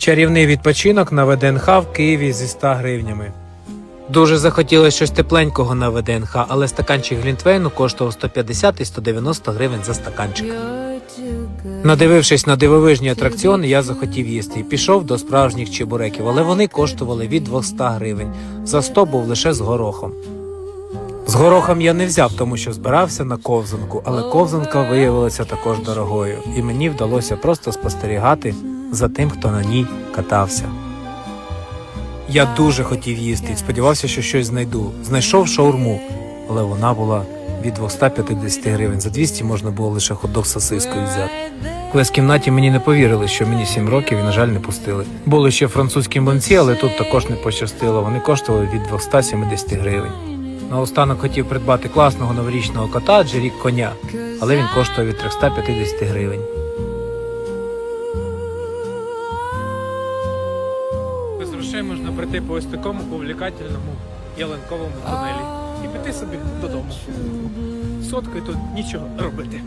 Чарівний відпочинок на ВДНХ в Києві зі 100 гривнями. Дуже захотілося щось тепленького на ВДНХ, але стаканчик Глінтвейну коштував 150 і 190 гривень за стаканчик. Надивившись на дивовижні атракціони, я захотів їсти і пішов до справжніх чебуреків, але вони коштували від 200 гривень. За 100 був лише з горохом. З горохом я не взяв, тому що збирався на ковзанку, але ковзанка виявилася також дорогою, і мені вдалося просто спостерігати за тим, хто на ній катався. Я дуже хотів їсти і сподівався, що щось знайду. Знайшов шаурму, але вона була від 250 гривень. За 200 можна було лише ходок з сосискою взяти. Коли в кімнаті мені не повірили, що мені 7 років і, на жаль, не пустили. Були ще французькі млинці, але тут також не пощастило. Вони коштували від 270 гривень. Наостанок хотів придбати класного новорічного кота, адже рік коня, але він коштує від 350 гривень. Без грошей можна прийти по ось такому увлікательному ялинковому тунелі і піти собі додому. Соткою тут нічого робити.